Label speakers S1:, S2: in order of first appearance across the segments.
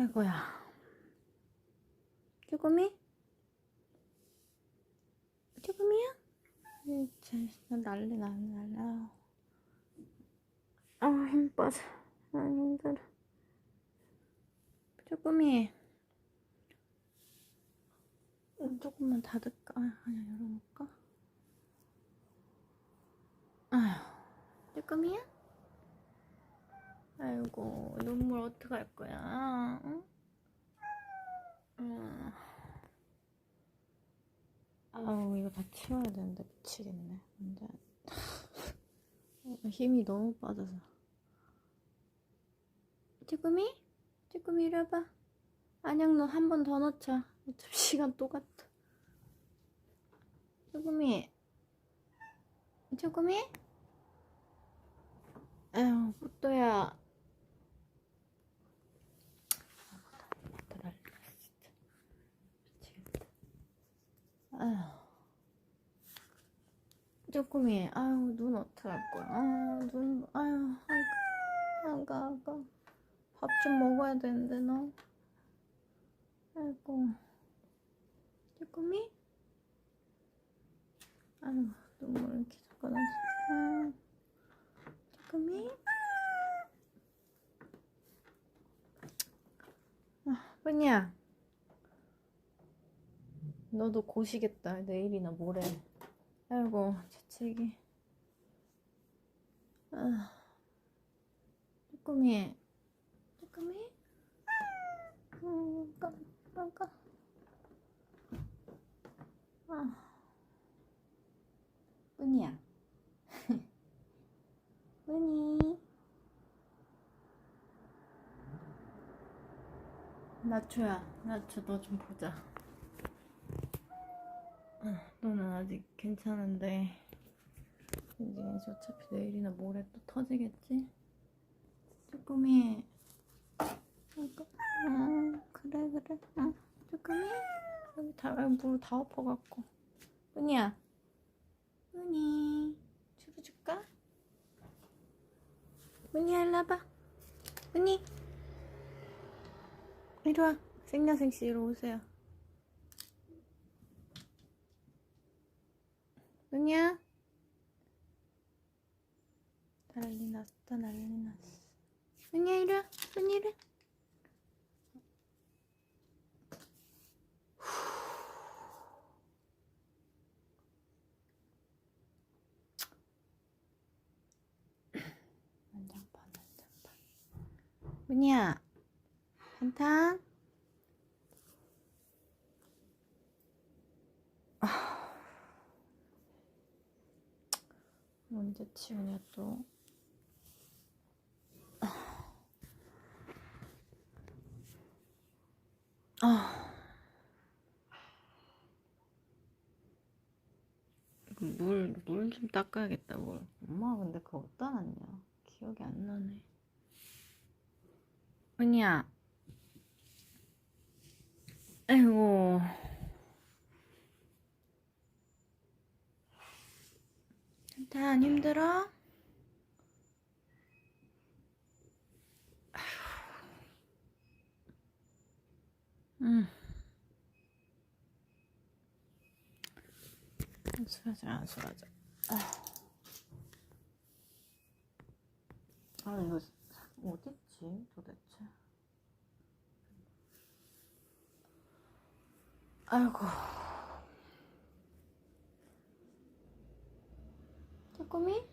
S1: 아이고야. 쭈꾸미? 쭈꾸미야? 이 진짜 난리 나네, 난리. 나. 아, 힘 빠져. 아, 힘들어. 쭈꾸미. 음, 조금만 닫을까? 아, 아니야, 열어놓을까? 아휴, 쭈꾸미야? 아이고, 눈물 어떡할 거야? 응? 음. 아우, 이거 다 치워야 되는데 미치겠네. 근데 힘이 너무 빠져서. 쭈꾸미? 쭈꾸미 이리 와봐. 안녕, 너 한 번 더 넣자. 어차피 시간 똑같아. 쭈꾸미. 쭈꾸미? 에휴, 뿌또야. 또 난리나, 진짜. 미치겠다. 아휴. 쭈꾸미, 아유, 눈 어떡할 거야. 아, 눈, 아유, 아이고. 아가, 아가. 밥 좀 먹어야 되는데, 너. 아이고. 쭈꾸미? 아유, 눈물 이렇게 자꾸 나서. 아, 쭈꾸미? 아, 뿌니야. 너도 고시겠다. 내일이나 모레. 아이고, 재채기. 아, 쭈꾸미. 쭈꾸미? 음, 까, 까, 까. 아. 뿌니. 나초야, 나초 너 좀 보자. 아, 너는 아직 괜찮은데 이제 어차피 내일이나 모레 또 터지겠지? 쭈꾸미 아이고, 아, 그래 그래. 아, 쭈꾸미 여기 다 물다 엎어갖고. 뿌니야. 뿌니 주루 줄까? 뿌니야 일로 와봐. 뿌니 이리 와. 생야생씨 이리 오세요 은이야? 난리 났다 난리 났어. 은이야 이리 와. 은이 이리 난장판 난장판. 은이야 한탕 언제 치우냐 또. 아. 물, 물 좀 닦아야겠다, 물. 엄마 근데 그거 어디다 놨냐? 기억이 안 나네. 은이야. 아이고. 다 안 힘들어? 응. 안술하자, 안술하자. 아, 이거 어딨지, 도대체? 아이고. 쪼꼬미?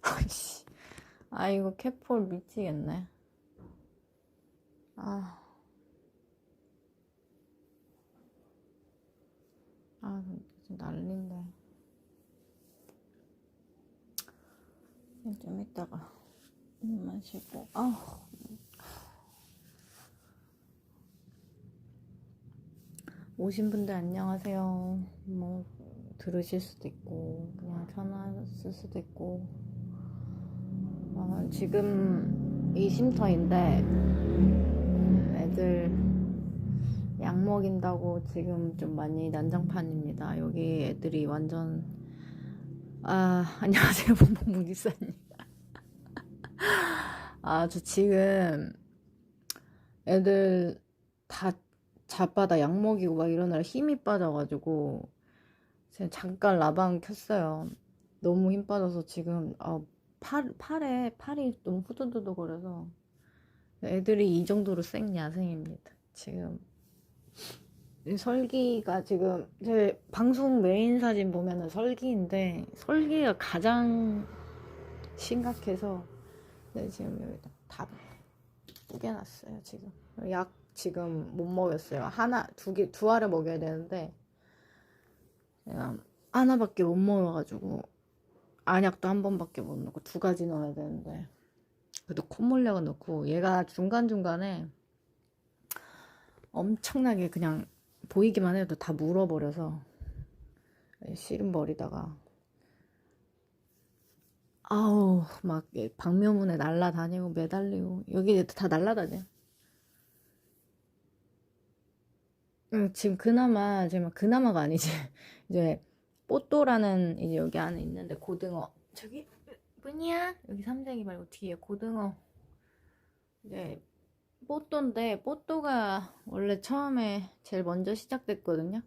S1: 그렇지. 아, 이거 캣폴 미치겠네. 아. 아, 지금 난린데. 좀 이따가 눈만 쉬고. 아 오신 분들 안녕하세요. 뭐 들으실 수도 있고 그냥 전화했을 수도 있고 아, 지금 이 쉼터인데 애들 약 먹인다고 지금 좀 많이 난장판입니다. 여기 애들이 완전 아, 안녕하세요, 봉봉 무기사님. 아, 저 지금 애들 다 자빠다 약 먹이고 막 이러느라 힘이 빠져가지고 잠깐 라방 켰어요. 너무 힘 빠져서 지금 아, 팔, 팔에 팔이 너무 후두두두거려서 애들이 이 정도로 생 야생입니다. 지금 이 설기가 지금 제 방송 메인 사진 보면은 설기인데 설기가 가장 심각해서 네, 지금 여기다 다 뿌개놨어요 지금 약 지금 못 먹였어요 하나 두 개 두 알을 먹여야 되는데 하나밖에 못 먹어가지고 안약도 한 번밖에 못 넣고 두 가지 넣어야 되는데 그래도 콧물약은 넣고 얘가 중간중간에 엄청나게 그냥 보이기만 해도 다 물어버려서 씨름 버리다가 아우 막 방묘문에 날라다니고 매달리고 여기 다 날라다녀. 음, 지금 그나마 지금 그나마가 아니지. 이제 뽀또라는 이제 여기 안에 있는데 고등어. 저기 뿐이야? 여기 삼색이 말고 뒤에 고등어. 이제 뽀또인데 뽀또가 원래 처음에 제일 먼저 시작됐거든요.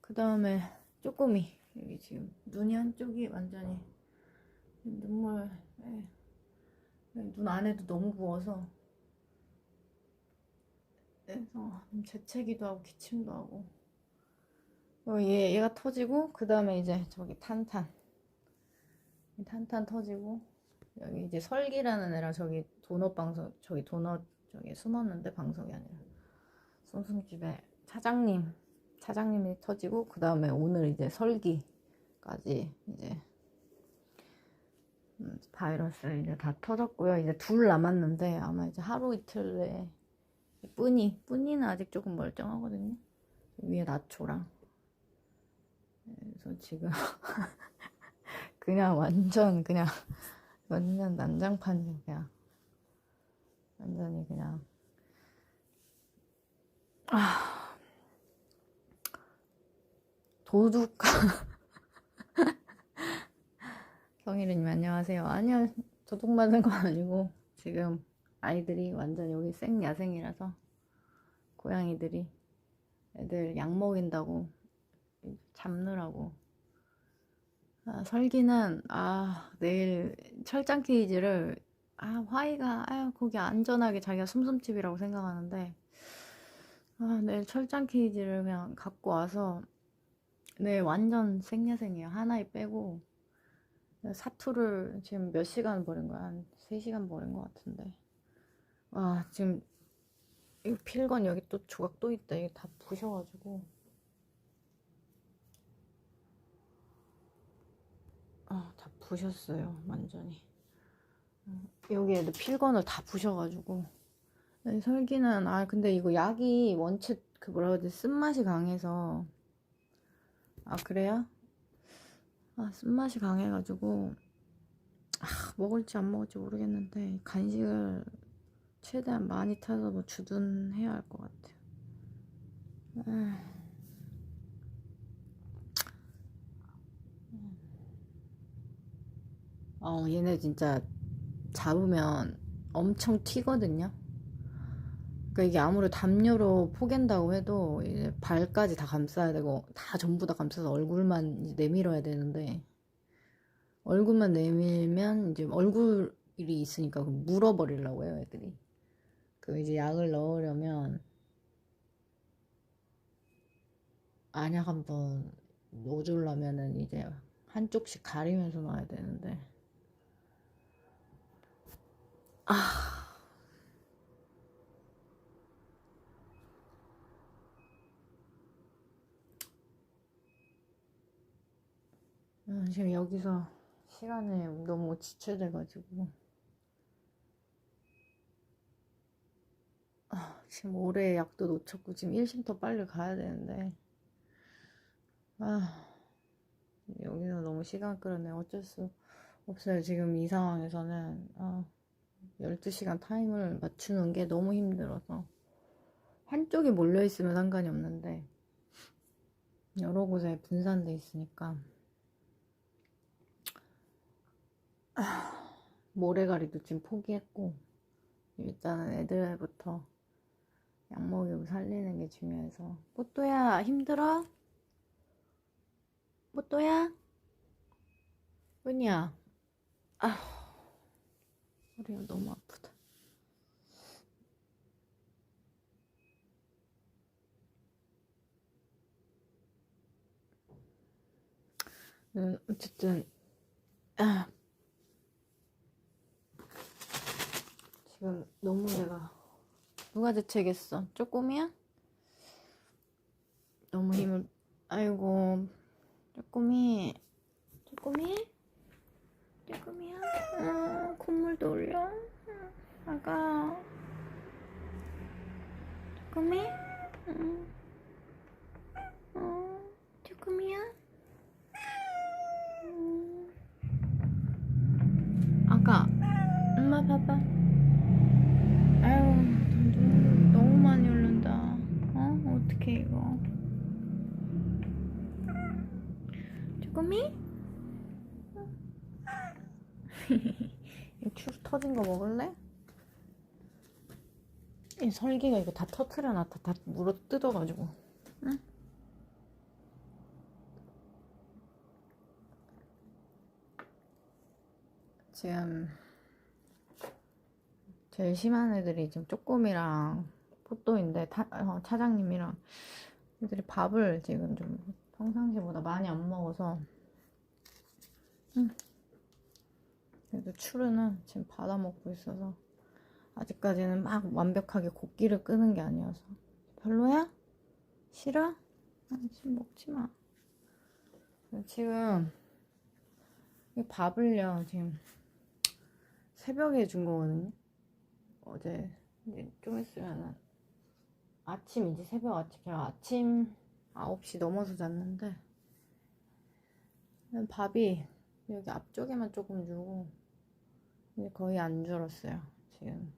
S1: 그 다음에 쪼꼬미. 여기 지금 눈이 한쪽이 완전히 눈물 예. 눈 안에도 너무 부어서 그래서 좀 재채기도 하고 기침도 하고. 어, 얘, 얘가 터지고 그 다음에 이제 저기 탄탄. 탄탄 터지고 여기 이제 설기라는 애랑 저기 도넛 방송 저기 도넛 저기 숨었는데 방송이 아니라 쏨쏨집에 차장님 차장님이 터지고 그 다음에 오늘 이제 설기까지 이제 음, 바이러스 이제 다 터졌고요. 이제 둘 남았는데 아마 이제 하루 이틀 내에 뿌니 뿌니는 아직 조금 멀쩡하거든요. 위에 나초랑. 그래서 지금 그냥 완전 그냥 완전 난장판이 그냥. 완전히 그냥. 아. 도둑. 성일이님 안녕하세요. 아니요 도둑 맞은 건 아니고 지금 아이들이 완전 여기 생야생이라서 고양이들이 애들 약 먹인다고 잡느라고. 아, 설기는 아 내일 철장 케이지를 아 화이가 아유 거기 안전하게 자기가 숨숨집이라고 생각하는데 아 내일 철장 케이지를 그냥 갖고 와서 네 완전 생야생이에요. 하나에 빼고 사투를 지금 몇 시간 버린 거야? 한 3시간 버린 것 같은데 아 지금 이 필건 여기 또 조각 또 있다 이게 다 부셔가지고 아, 다 부셨어요, 완전히. 음, 여기 애들 필건을 다 부셔가지고. 네, 설기는, 아, 근데 이거 약이 원체, 그 뭐라 그러지, 쓴맛이 강해서. 아, 그래요? 아, 쓴맛이 강해가지고. 아, 먹을지 안 먹을지 모르겠는데, 간식을 최대한 많이 타서 뭐 주둔해야 할 것 같아요. 아. 어, 얘네 진짜 잡으면 엄청 튀거든요. 그러니까 이게 아무리 담요로 포갠다고 해도 발까지 다 감싸야 되고 다 전부 다 감싸서 얼굴만 내밀어야 되는데 얼굴만 내밀면 이제 얼굴이 있으니까 물어버리려고 해요 애들이. 그 이제 약을 넣으려면 안약 한번 넣어주려면은 이제 한쪽씩 가리면서 넣어야 되는데 아. 음, 지금 여기서 시간에 너무 지체돼가지고 아, 지금 올해 약도 놓쳤고 지금 1심터 빨리 가야 되는데. 아 여기서 너무 시간 끌었네 어쩔 수 없어요 지금 이 상황에서는. 아 12시간 타임을 맞추는 게 너무 힘들어서. 한쪽에 몰려있으면 상관이 없는데. 여러 곳에 분산돼 있으니까. 모래가리도 지금 포기했고 일단은 애들부터 약 먹이고 살리는 게 중요해서 뽀또야 힘들어? 뽀또야? 은이야 아휴 허리가 너무 아프다 음, 어쨌든 아, 지금 너무 내가 누가 대체겠어? 쪼꼬미야? 너무 힘을 아이고 쪼꼬미 쪼꼬미 쪼꼬미야 어, 콧물도 올려 응, 아가 쪼꼬미 응. 어, 쪼꼬미야 음. 아가 엄마 봐봐 아유 눈 너무 많이 흐른다 어? 어떡해 이거 쪼꼬미? 이거 추 터진 거 먹을래? 이 설기가 이거 다 터트려 놨다 다 물어 뜯어가지고 응? 지금 제일 심한 애들이 지금 쪼꼬미랑 포또인데 타, 어, 차장님이랑 애들이 밥을 지금 좀 평상시보다 많이 안 먹어서 음. 그래도 추르는 지금 받아 먹고 있어서 아직까지는 막 완벽하게 곡기를 끄는 게 아니어서 별로야? 싫어? 아, 지금 먹지 마. 지금 이 밥을요 지금 새벽에 준 거거든요. 어제 좀 있으면은 아침이지 새벽 아침 제가 아침 9시 넘어서 잤는데 밥이 여기 앞쪽에만 조금 주고 이제 거의 안 줄었어요 지금.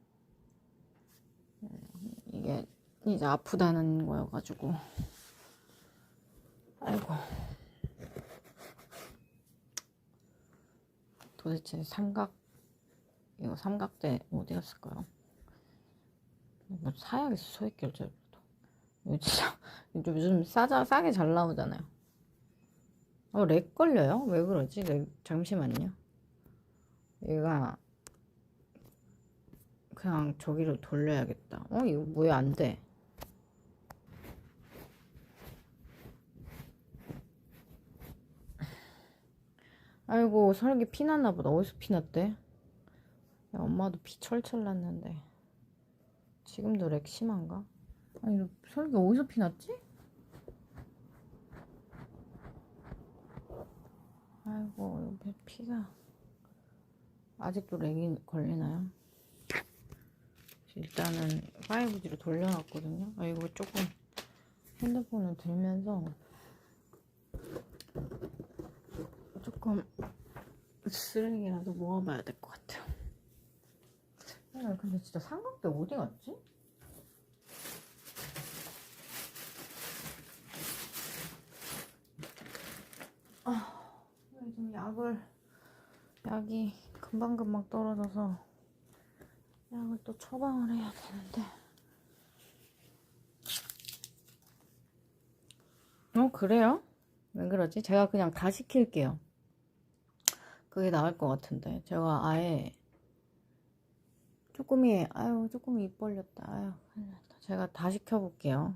S1: 이게 이제 아프다는 거여가지고. 아이고. 도대체 삼각 이거 삼각대 어디 갔을까요? 이거 사야겠어 소액 결제부터 이거 진짜 요즘 싸자 싸게 잘 나오잖아요. 어, 렉 걸려요? 왜 그러지? 렉, 잠시만요. 얘가 그냥 저기로 돌려야겠다. 어 이거 뭐야 안 돼? 아이고 설기 피났나 보다. 어디서 피났대? 야, 엄마도 피 철철 났는데 지금도 렉 심한가? 아니 설기 어디서 피났지? 아이고 여기 피가 아직도 렉이 걸리나요? 일단은 5G로 돌려놨거든요. 아 이거 조금 핸드폰을 들면서 조금 쓰레기라도 모아봐야 될 것 같아요. 아, 근데 진짜 삼각대 어디 갔지? 아, 요즘 약을 약이 금방금방 떨어져서 약을 또 처방을 해야 되는데. 어, 그래요? 왜 그러지? 제가 그냥 다 시킬게요. 그게 나을 것 같은데. 제가 아예 조금이, 아유, 조금 입 벌렸다. 아유. 제가 다 시켜볼게요.